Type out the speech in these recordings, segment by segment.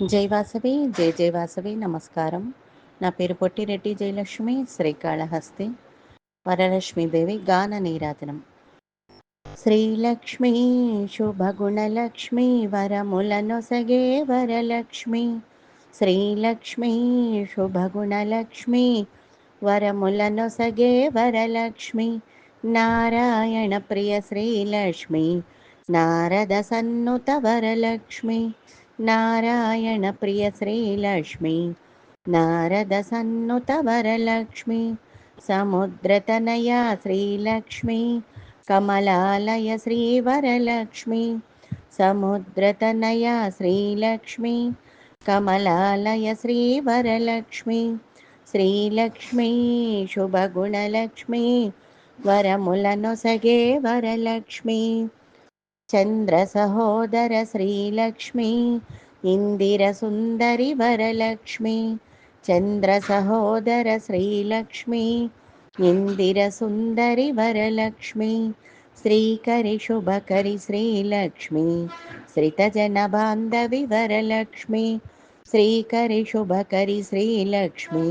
జై వాసవి జై జై వాసవి నమస్కారం. నా పేరు పొట్టిరెడ్డి జయలక్ష్మి శ్రీకాళహస్తి వరలక్ష్మీదేవి గాన నీరాధనం శ్రీలక్ష్మి శుభగుణలక్ష్మి వరములనొసగే వరలక్ష్మి. శ్రీలక్ష్మి శుభగుణలక్ష్మి వరములనొసగే వరలక్ష్మి. నారాయణ ప్రియ శ్రీలక్ష్మి నారద సన్నుత వరలక్ష్మి. నారాయణ ప్రియ శ్రీలక్ష్మి నారద సన్నుత వరలక్ష్మి సముద్రతనయ శ్రీలక్ష్మి కమలాలయ శ్రీవరలక్ష్మి సముద్రతనయ శ్రీలక్ష్మి కమలాలయ శ్రీవరలక్ష్మి శ్రీలక్ష్మి శుభగుణలక్ష్మి వరములను సగే వరలక్ష్మి. చంద్ర సహోదర శ్రీలక్ష్మి ఇందిర సుందరి వరలక్ష్మి చంద్ర సహోదర శ్రీలక్ష్మి ఇందిర సుందరి వరలక్ష్మి శ్రీకరి శుభకరి శ్రీలక్ష్మి శ్రితజన బాంధవి వరలక్ష్మి శ్రీకరి శుభకరి శ్రీలక్ష్మి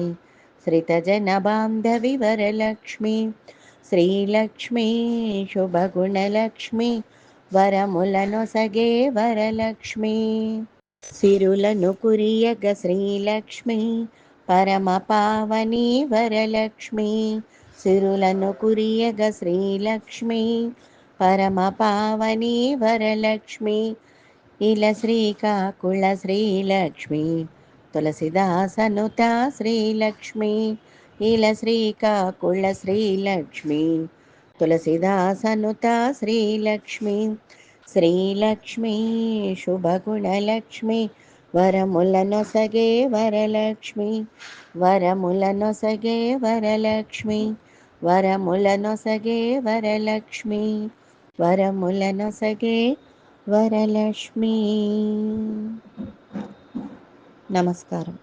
శ్రితజన బాంధవి వరలక్ష్మి శ్రీలక్ష్మి శుభగుణలక్ష్మి వరములను సగే వరలక్ష్మి. సిరులను కురియగ శ్రీలక్ష్మి. పరమ పావని వరలక్ష్మి. సిరులను కురియగ శ్రీలక్ష్మి. పరమ పావని వరలక్ష్మి. ఇలా శ్రీకాకుళ శ్రీలక్ష్మి. తులసిదాసనుత శ్రీలక్ష్మి. ఇలా శ్రీకాకుళ శ్రీలక్ష్మి. తులసిదాసనుత శ్రీలక్ష్మి శ్రీలక్ష్మి శుభగుణలక్ష్మి వరములనొసగే వరలక్ష్మి వరములనొసగే వరలక్ష్మి వరములనొసగే వరలక్ష్మి వరములనొసగే వరలక్ష్మి నమస్కారం